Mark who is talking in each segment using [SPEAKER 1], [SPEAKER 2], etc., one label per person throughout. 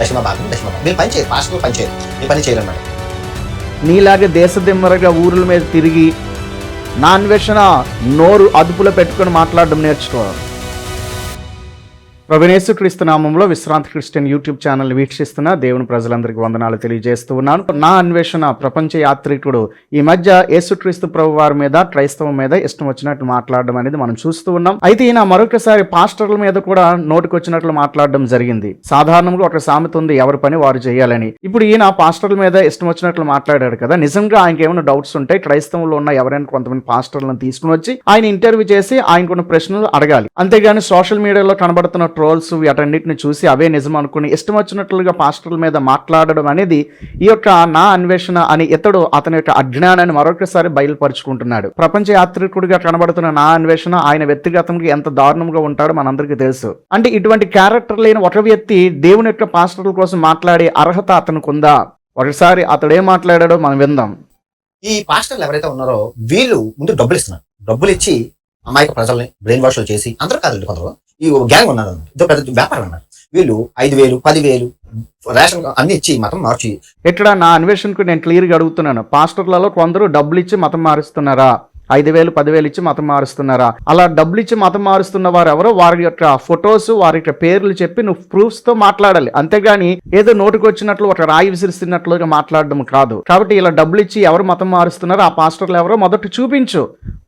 [SPEAKER 1] దశమ భాగం దశమ భాగం మీరు పని చేయరు పాస్టర్లు పని చేయరు. మీ పని చేయరు అన్నమాట
[SPEAKER 2] నీలాగే దేశదిమ్మరగా ఊరుల మీద తిరిగి నా అన్వేషణ నోరు అదుపులో పెట్టుకొని మాట్లాడడం నేర్చుకోవాలి. క్రీస్తు నామంలో విశ్రాంతి క్రిస్టియన్ యూట్యూబ్ ఛానల్ వీక్షిస్తున్న దేవుని ప్రజలందరికీ వందనాలు తెలియజేస్తూ ఉన్నాను. నా అన్వేషణ ప్రపంచ యాత్రికుడు ఈ మధ్య యేసుక్రీస్తు ప్రభు వారి మీద క్రైస్తవం మీద ఇష్టం వచ్చినట్లు మాట్లాడడం అనేది మనం చూస్తూ ఉన్నాం. అయితే ఈయన మరొకసారి పాస్టర్ల మీద కూడా నోటికి వచ్చినట్లు మాట్లాడడం జరిగింది. సాధారణంగా ఒక సామెత ఉంది ఎవరి పని వారు చేయాలని. ఇప్పుడు ఈయన పాస్టర్ల మీద ఇష్టం వచ్చినట్లు మాట్లాడాడు కదా నిజంగా ఆయనకి ఏమైనా డౌట్స్ ఉంటే క్రైస్తవంలో ఉన్న ఎవరైనా కొంతమంది పాస్టర్లను తీసుకుని వచ్చి ఆయన ఇంటర్వ్యూ చేసి ఆయనకున్న ప్రశ్నలు అడగాలి. అంతేగాని సోషల్ మీడియాలో కనబడుతున్న ట్రోల్స్ వీటన్నిటిని చూసి అవే నిజం అనుకుని ఇష్టం వచ్చినట్లుగా పాస్టర్ల మీద మాట్లాడడం అనేది ఈ యొక్క నా అన్వేషణ అని ఇతడు అతని యొక్క అజ్ఞానాన్ని మరొకసారి బయలుపరుచుకుంటున్నాడు. ప్రపంచ యాత్రికుడిగా కనబడుతున్న నా అన్వేషణ ఆయన వ్యక్తిగతంగా ఎంత దారుణంగా ఉంటాడో మనందరికీ తెలుసు. అంటే ఇటువంటి క్యారెక్టర్ లేని ఒక వ్యక్తి దేవుని యొక్క పాస్టర్ల కోసం మాట్లాడే అర్హత అతనికి ఉందా ఒకసారి అతడేం మాట్లాడాడో మనం విందాం.
[SPEAKER 1] ఈ పాస్టర్లు ఎవరైతే ఉన్నారో వీళ్ళు ముందు డబ్బులు ఇస్తున్నారు. డబ్బులు ఇచ్చి అమాయక ప్రజల్ని బ్రెయిన్ వాష్ చేసి అందరూ కాదు కొందరు. ఈ గ్యాంగ్ ఉన్నారు. ఇదో పెద్ద వ్యాపారం అన్నారు. వీళ్ళు ఐదు వేలు పది వేలు రేషన్ అన్ని ఇచ్చి మతం మార్చి.
[SPEAKER 2] ఇక్కడ నా అన్వేషణకు నేను క్లియర్గా అడుగుతున్నాను. పాస్టర్లలో కొందరు డబ్బులు ఇచ్చి మతం మారుస్తున్నారా? ఐదు వేలు పదివేలు ఇచ్చి మతం మారుస్తున్నారా? అలా డబ్బులు ఇచ్చి మతం మారుస్తున్న వారు ఎవరో వారి యొక్క ఫొటోస్ వారి యొక్క పేర్లు చెప్పి నువ్వు ప్రూఫ్స్తో మాట్లాడాలి. అంతేగాని ఏదో నోటికి వచ్చినట్లు ఒక రాయి విసిరిస్తున్నట్లుగా మాట్లాడడం కాదు. కాబట్టి ఇలా డబ్బులు ఇచ్చి ఎవరు మతం మారుస్తున్నారో ఆ పాస్టర్లు ఎవరో మొదట చూపించు.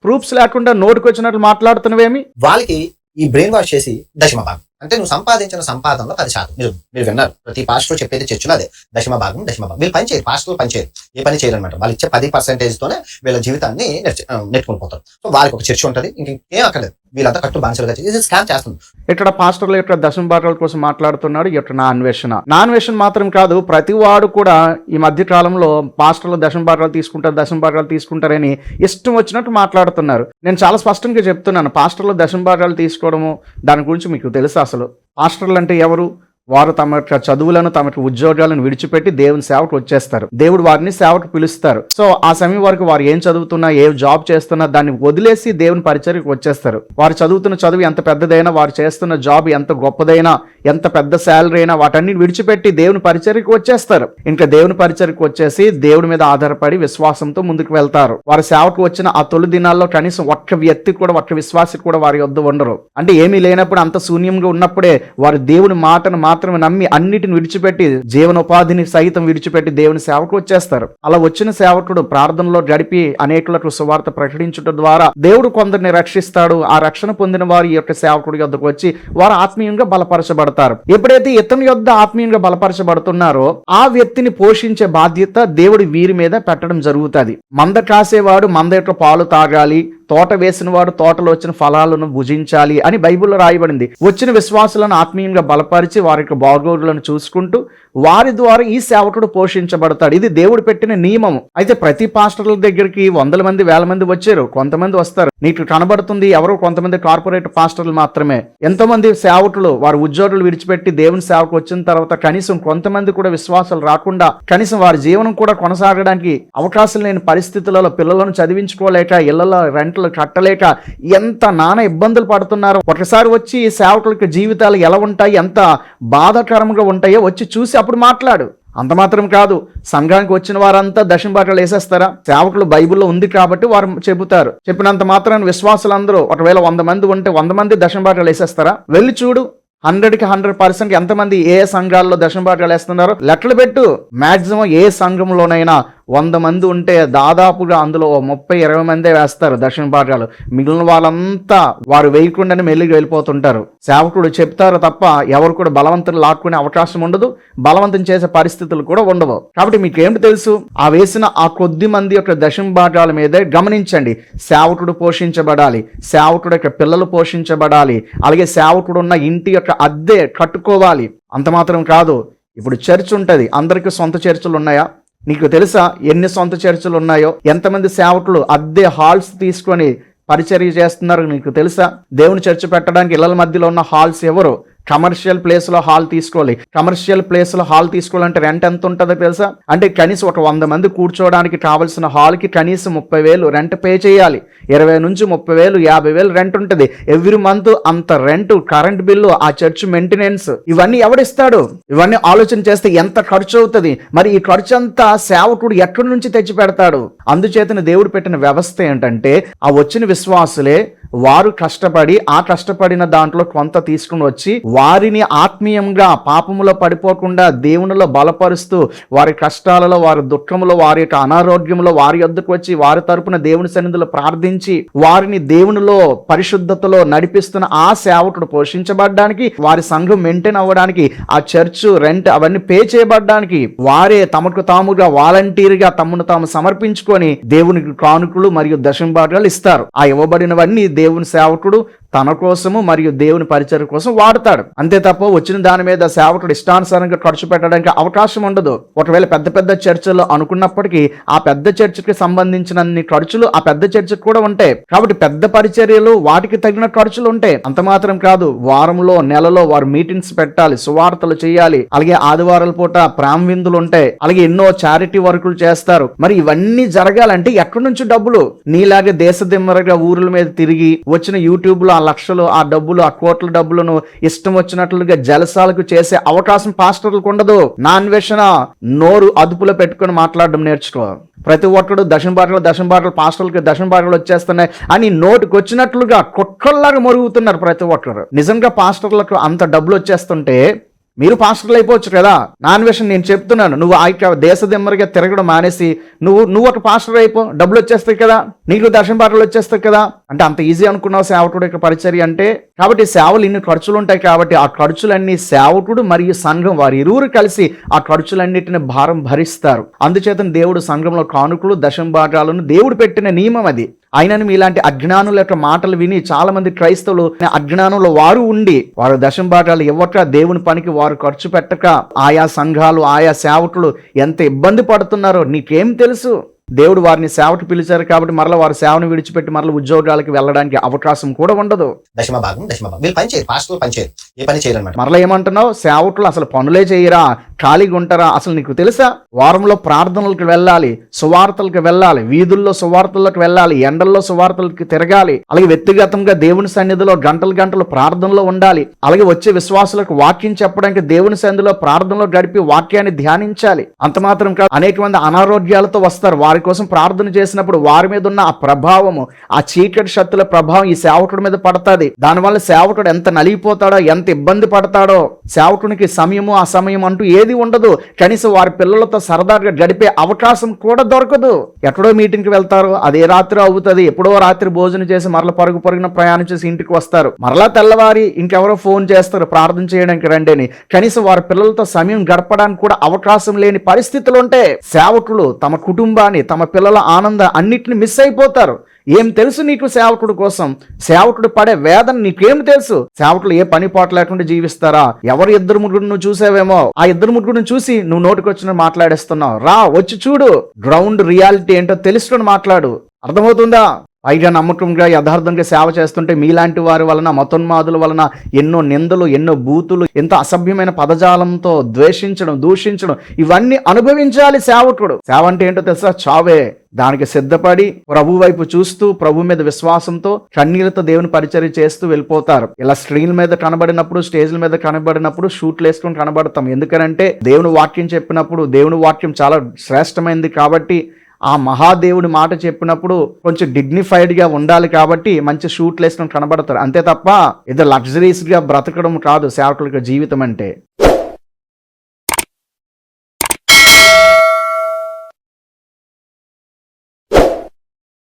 [SPEAKER 2] ప్రూఫ్స్ లేకుండా నోటికి వచ్చినట్లు మాట్లాడుతున్నవేమి?
[SPEAKER 1] వాళ్ళకి ఈ బ్రెయిన్ వాష్ చేసి దశమ భాగం. అంటే నువ్వు సంపాదించిన సంపాదనలో పది శాతం. మీరు మీరు విన్నారు. ప్రతి పాస్టర్ చెప్పేది చర్చలో అదే. దశమ భాగం దశమ భాగం. వీళ్ళు పని చేయరు. పాస్టర్లు పని చేయరు. ఏ పని చేయరు అనమాట వాళ్ళు ఇచ్చే పది పర్సెంటేజ్ తోనే వీళ్ళ జీవితాన్ని నెట్టుకుని పోతారు. సో వాళ్ళకి ఒక చర్చ ఉంటుంది. ఇంకేం అక్కర్లేదు. వీళ్ళంతా కట్టు బానిసలుగా చేసి స్కామ్ చేస్తుంది.
[SPEAKER 2] ఇక్కడ పాస్టర్ల యొక్క దశమ భాగాల కోసం మాట్లాడుతున్నాడు ఈ యొక్క నా అన్వేషణ నా అన్వేషణ మాత్రం కాదు ప్రతి వాడు కూడా ఈ మధ్య కాలంలో పాస్టర్లు దశమ భాగాలు తీసుకుంటారు దశమ భాగాలు తీసుకుంటారని ఇష్టం వచ్చినట్టు మాట్లాడుతున్నారు. నేను చాలా స్పష్టంగా చెప్తున్నాను పాస్టర్లు దశమ భాగాలు తీసుకోవడము దాని గురించి మీకు తెలుసు అసలు? పాస్టర్లు అంటే ఎవరు? వారు తమ యొక్క చదువులను తమ యొక్క ఉద్యోగాలను విడిచిపెట్టి దేవుని సేవకు వచ్చేస్తారు. దేవుడు వారిని సేవకు పిలుస్తారు. సో ఆ సమయం వరకు వారు ఏం చదువుతున్నా ఏ జాబ్ చేస్తున్నా దాన్ని వదిలేసి దేవుని పరిచర్యకు వచ్చేస్తారు. వారు చదువుతున్న చదువు ఎంత పెద్దదైనా వారు చేస్తున్న జాబ్ ఎంత గొప్పదైనా ఎంత పెద్ద శాలరీ అయినా వాటన్ని విడిచిపెట్టి దేవుని పరిచర్యకు వచ్చేస్తారు. ఇంకా దేవుని పరిచర్యకు వచ్చేసి దేవుడి మీద ఆధారపడి విశ్వాసంతో ముందుకు వెళ్తారు. వారి సేవకు వచ్చిన ఆ తొలి దినాల్లో కనీసం ఒక్క వ్యక్తి కూడా ఒక్క విశ్వాసి కూడా వారి వద్ద ఉండరు. అంటే ఏమీ లేనప్పుడు అంత శూన్యంగా ఉన్నప్పుడే వారు దేవుని మాటను మాత్రమే నమ్మి అన్నిటిని విడిచిపెట్టి జీవనోపాధిని సైతం విడిచిపెట్టి దేవుని సేవకు వచ్చేస్తారు. అలా వచ్చిన సేవకుడు ప్రార్థనలో గడిపి అనేకులకు సువార్త ప్రకటించడం ద్వారా దేవుడు కొందరిని రక్షిస్తాడు. ఆ రక్షణ పొందిన వారి యొక్క సేవకుడి యొద్దకు వచ్చి వారు ఆత్మీయంగా బలపరచబడతారు. ఎప్పుడైతే ఇతని యొద్ద ఆత్మీయంగా బలపరచబడుతున్నారో ఆ వ్యక్తిని పోషించే బాధ్యత దేవుడు వీరి మీద పెట్టడం జరుగుతుంది. మంద కాసేవాడు మంద యొక్క పాలు తాగాలి తోట వేసిన వాడు తోటలో వచ్చిన ఫలాలను భుజించాలి అని బైబిల్లో రాయబడింది. వచ్చిన విశ్వాసులను ఆత్మీయంగా బలపరిచి వారి యొక్క బాగోగులను చూసుకుంటూ వారి ద్వారా ఈ సేవకుడు పోషించబడతాడు. ఇది దేవుడు పెట్టిన నియమం. అయితే ప్రతి పాస్టర్ల దగ్గరికి వందల మంది వేల మంది వచ్చారు. కొంతమంది వస్తారు. నీకు కనబడుతుంది ఎవరో కొంతమంది కార్పొరేట్ పాస్టర్లు మాత్రమే. ఎంతో మంది సేవకులు వారి ఉద్యోగులు విడిచిపెట్టి దేవుని సేవకు వచ్చిన తర్వాత కనీసం కొంతమంది కూడా విశ్వాసాలు రాకుండా కనీసం వారి జీవనం కూడా కొనసాగడానికి అవకాశం లేని పరిస్థితులలో పిల్లలను చదివించుకోలేక ఇళ్ళలో రెంట్లు కట్టలేక ఎంత నానా ఇబ్బందులు పడుతున్నారో. ఒకసారి వచ్చి సేవకులకి జీవితాలు ఎలా ఉంటాయి ఎంత బాధాకరంగా ఉంటాయో వచ్చి చూసి అప్పుడు మాట్లాడు. అంత మాత్రం కాదు సంఘానికి వచ్చిన వారంతా దశమ బాటలు వేసేస్తారా? సేవకులు బైబిల్లో ఉంది కాబట్టి వారు చెబుతారు. చెప్పినంత మాత్రం విశ్వాసులందరూ ఒకవేళ వంద మంది ఉంటే వంద మంది దశమ బాటలు వేసేస్తారా? వెళ్ళి చూడు. హండ్రెడ్కి హండ్రెడ్ పర్సెంట్ ఎంతమంది ఏ సంఘాల్లో దశమ బాటలు వేస్తున్నారో లెక్కలు పెట్టు. మాక్సిమం ఏ సంఘంలోనైనా వంద మంది ఉంటే దాదాపుగా అందులో ఓ ముప్పై ఇరవై మందే వేస్తారు దక్షిణ భాగాలు మిగిలిన వాళ్ళంతా వారు వేయకుండానే మెల్లిగి వెళ్ళిపోతుంటారు. సేవకుడు చెప్తారు తప్ప ఎవరు కూడా బలవంతులు లాక్కునే అవకాశం ఉండదు. బలవంతం చేసే పరిస్థితులు కూడా ఉండవు. కాబట్టి మీకేమిటి తెలుసు? ఆ వేసిన ఆ కొద్ది మంది యొక్క దశమ భాగాల మీదే గమనించండి. సేవకుడు పోషించబడాలి. సేవకుడు యొక్క పిల్లలు పోషించబడాలి. అలాగే సేవకుడు ఉన్న ఇంటి యొక్క అద్దె కట్టుకోవాలి. అంత మాత్రం కాదు. ఇప్పుడు చర్చ్ ఉంటుంది. అందరికీ సొంత చర్చలు ఉన్నాయా? నీకు తెలుసా ఎన్ని సొంత చర్చలు ఉన్నాయో? ఎంతమంది సేవకులు అద్దె హాల్స్ తీసుకొని పరిచర్య చేస్తున్నారు నీకు తెలుసా? దేవుని చర్చ పెట్టడానికి ఇళ్ళ మధ్యలో ఉన్న హాల్స్ ఎవరు? కమర్షియల్ ప్లేస్లో హాల్ తీసుకోవాలి. కమర్షియల్ ప్లేస్లో హాల్ తీసుకోవాలంటే రెంట్ ఎంత ఉంటుందో తెలుసా? అంటే కనీసం ఒక వంద మంది కూర్చోవడానికి కావాల్సిన హాల్కి కనీసం ముప్పై వేలు రెంట్ పే చేయాలి. ఇరవై నుంచి ముప్పై వేలు యాభై వేలు రెంట్ ఉంటుంది. ఎవ్రీ మంత్ అంత రెంట్ కరెంట్ బిల్లు ఆ చర్చ్ మెయింటెనెన్స్ ఇవన్నీ ఎవడిస్తాడు? ఇవన్నీ ఆలోచన చేస్తే ఎంత ఖర్చు అవుతుంది? మరి ఈ ఖర్చు అంతా సేవకుడు ఎక్కడి నుంచి తెచ్చి పెడతాడు అందుచేతన దేవుడు పెట్టిన వ్యవస్థ ఏంటంటే ఆ వచ్చిన విశ్వాసులే వారు కష్టపడి ఆ కష్టపడిన దాంట్లో కొంత తీసుకుని వచ్చి వారిని ఆత్మీయంగా పాపములో పడిపోకుండా దేవునిలో బలపరుస్తూ వారి కష్టాలలో వారి దుఃఖంలో వారి యొక్క అనారోగ్యంలో వారి యొద్దకు వచ్చి వారి తరపున దేవుని సన్నిధిలో ప్రార్థించి వారిని దేవునిలో పరిశుద్ధతలో నడిపిస్తున్న ఆ సేవకుడు పోషించబడడానికి వారి సంఘం మెయింటైన్ అవ్వడానికి ఆ చర్చ్ రెంట్ అవన్నీ పే చేయబడడానికి వారే తమకు తాముగా వాలంటీర్గా తమను తాము సమర్పించుకొని దేవునికి కానుకలు మరియు దశంభాగాలు ఇస్తారు. ఆ ఇవ్వబడినవన్నీ దేవుని సేవకుడు తన కోసము మరియు దేవుని పరిచయం కోసం వాడతాడు. అంతే తప్ప వచ్చిన దాని మీద సేవకుడు ఇష్టానుసారంగా ఖర్చు పెట్టడానికి అవకాశం ఉండదు. ఒకవేళ పెద్ద పెద్ద చర్చలు అనుకున్నప్పటికీ ఆ పెద్ద చర్చకి సంబంధించినన్ని ఖర్చులు ఆ పెద్ద చర్చకు కూడా ఉంటాయి. కాబట్టి పెద్ద పరిచర్యలు వాటికి తగిన ఖర్చులు ఉంటాయి. అంత మాత్రం కాదు వారంలో నెలలో వారు మీటింగ్స్ పెట్టాలి సువార్తలు చేయాలి అలాగే ఆదివారాల పూట ప్రామ్ విందులు ఉంటాయి అలాగే ఎన్నో చారిటీ వర్కులు చేస్తారు. మరి ఇవన్నీ జరగాలంటే ఎక్కడి నుంచి డబ్బులు? నీలాగే దేశ దిమ్మరగా ఊర్ల మీద తిరిగి వచ్చిన యూట్యూబ్లో ఆ లక్షలు ఆ డబ్బులు ఆ కోట్ల డబ్బులను ఇష్టం వచ్చినట్లుగా జలసాలకు చేసే అవకాశం పాస్టర్లకు ఉండదు. నా అన్వేషణ నోరు అదుపులో పెట్టుకొని మాట్లాడడం నేర్చుకో. ప్రతి ఒక్కడు దశం బాటలు దశం బాటలు పాస్టర్లకి దశం బాటలు వచ్చేస్తున్నాయి అని నోటికి వచ్చినట్లుగా కుక్కల్లాగా మరుగుతున్నారు ప్రతి ఒక్కరు. నిజంగా పాస్టర్లకు అంత డబ్బులు వచ్చేస్తుంటే మీరు పాస్టర్లు అయిపోవచ్చు కదా. నాన్ విషయం నేను చెప్తున్నాను. నువ్వు ఆ యొక్క దేశ దిమ్మరిగా తిరగడం మానేసి నువ్వు నువ్వు ఒక పాస్టర్ అయిపో డబ్బులు వచ్చేస్తాయి కదా. నీకు దర్శన పాటలు వచ్చేస్తాయి కదా. అంటే అంత ఈజీ అనుకున్నావు సేవకుడు యొక్క పరిచర్య అంటే కాబట్టి సేవలు ఇన్ని ఖర్చులు ఉంటాయి కాబట్టి ఆ ఖర్చులన్నీ సేవకుడు మరియు సంఘం వారు ఇరువురు కలిసి ఆ ఖర్చులన్నిటిని భారం భరిస్తారు. అందుచేత దేవుడు సంఘంలో కానుకలు దశంభాగాలను దేవుడు పెట్టిన నియమం అది. అయినను మీలాంటి అజ్ఞానుల యొక్క మాటలు విని చాలా మంది క్రైస్తవులు అజ్ఞానంలో వారు ఉండి వారు దశంభాగాలు ఇవ్వక దేవుని పనికి వారు ఖర్చు పెట్టక ఆయా సంఘాలు ఆయా సేవకులు ఎంత ఇబ్బంది పడుతున్నారో నీకేం తెలుసు? దేవుడు వారిని సేవకు పిలిచారు కాబట్టి మరలా వారి సేవను విడిచిపెట్టి మరలా ఉద్యోగాలకు వెళ్ళడానికి అవకాశం కూడా ఉండదు.
[SPEAKER 1] దశమ భాగం దశమ భాగం వీళ్ళు పని చేయరు పాస్టర్లు పని చేయరు ఏ పని చేయరు అనమాట
[SPEAKER 2] మరలా ఏమంటున్నావు? సేవకులు అసలు పనులే చేయరా? ఖాళీగా ఉంటారా? అసలు నీకు తెలుసా? వారంలో ప్రార్థనలకు వెళ్ళాలి సువార్తలకు వెళ్ళాలి వీధుల్లో సువార్తలకు వెళ్ళాలి ఎండల్లో సువార్తలకు తిరగాలి అలాగే వ్యక్తిగతంగా దేవుని సన్నిధిలో గంటలు గంటలు ప్రార్థనలో ఉండాలి అలాగే వచ్చే విశ్వాసులకు వాక్యం చెప్పడానికి దేవుని సన్నిధిలో ప్రార్థనలో గడిపి వాక్యాన్ని ధ్యానించాలి. అంత మాత్రం కాదు అనేక మంది అనారోగ్యాలతో వస్తారు. వారి కోసం ప్రార్థన చేసినప్పుడు వారి మీద ఉన్న ఆ ప్రభావము ఆ చీకటి శక్తుల ప్రభావం ఈ సేవకుడి మీద పడుతుంది. దానివల్ల సేవకుడు ఎంత నలిగిపోతాడో ఎంత ఇబ్బంది పడతాడో సేవకునికి సమయము ఆ సమయం అంటూ ఏది ఉండదు. కనీసం వారి పిల్లలతో సరదాగా గడిపే అవకాశం కూడా దొరకదు. ఎక్కడో మీటింగ్కి వెళ్తారు. అదే రాత్రి అవుతుంది. ఎప్పుడో రాత్రి భోజనం చేసి మరల పరుగు పరుగున ప్రయాణం చేసి ఇంటికి వస్తారు. మరలా తెల్లవారి ఇంకెవరో ఫోన్ చేస్తారు. ప్రార్థన చేయడానికి రండి అని. కనీసం వారి పిల్లలతో సమయం గడపడానికి కూడా అవకాశం లేని పరిస్థితులు ఉంటే సేవకులు తమ కుటుంబాన్ని తమ పిల్లల ఆనంద అన్నిటిని మిస్ అయిపోతారు. ఏం తెలుసు నీకు సేవకుడు కోసం? సేవకుడు పడే వేదన నీకేం తెలుసు? సేవకులు ఏ పని పాట లేకుండా జీవిస్తారా? ఎవరు ఇద్దరు ముగ్గురు నువ్వు చూసావేమో? ఆ ఇద్దరు ముగ్గురిని చూసి నువ్వు నోటికొచ్చిన మాట్లాడేస్తున్నావు. రా వచ్చి చూడు. గ్రౌండ్ రియాలిటీ ఏంటో తెలుసుకుని మాట్లాడు. అర్థమవుతుందా? పైగా నమ్మకంగా యథార్థంగా సేవ చేస్తుంటే మీలాంటి వారి వలన మతోన్మాదుల వలన ఎన్నో నిందలు ఎన్నో బూతులు ఎంత అసభ్యమైన పదజాలంతో ద్వేషించడం దూషించడం ఇవన్నీ అనుభవించాలి సేవకుడు. సేవ అంటే ఏంటో తెలుసా? చావే. దానికి సిద్ధపడి ప్రభు వైపు చూస్తూ ప్రభు మీద విశ్వాసంతో కన్నీళ్ళతో దేవుని పరిచర్య చేస్తూ వెళ్ళిపోతారు. ఇలా స్క్రీన్ మీద కనబడినప్పుడు స్టేజ్ల మీద కనబడినప్పుడు షూట్లు వేసుకుని కనబడతాం. ఎందుకనంటే దేవుని వాక్యం చెప్పినప్పుడు దేవుని వాక్యం చాలా శ్రేష్టమైంది కాబట్టి ఆ మహాదేవుడి మాట చెప్పినప్పుడు కొంచెం డిగ్నిఫైడ్గా ఉండాలి కాబట్టి మంచి షూట్లు వేసుకొని కనబడతారు. అంతే తప్ప ఇది లగ్జరీస్గా బ్రతకడం కాదు సేవకులకు జీవితం అంటే.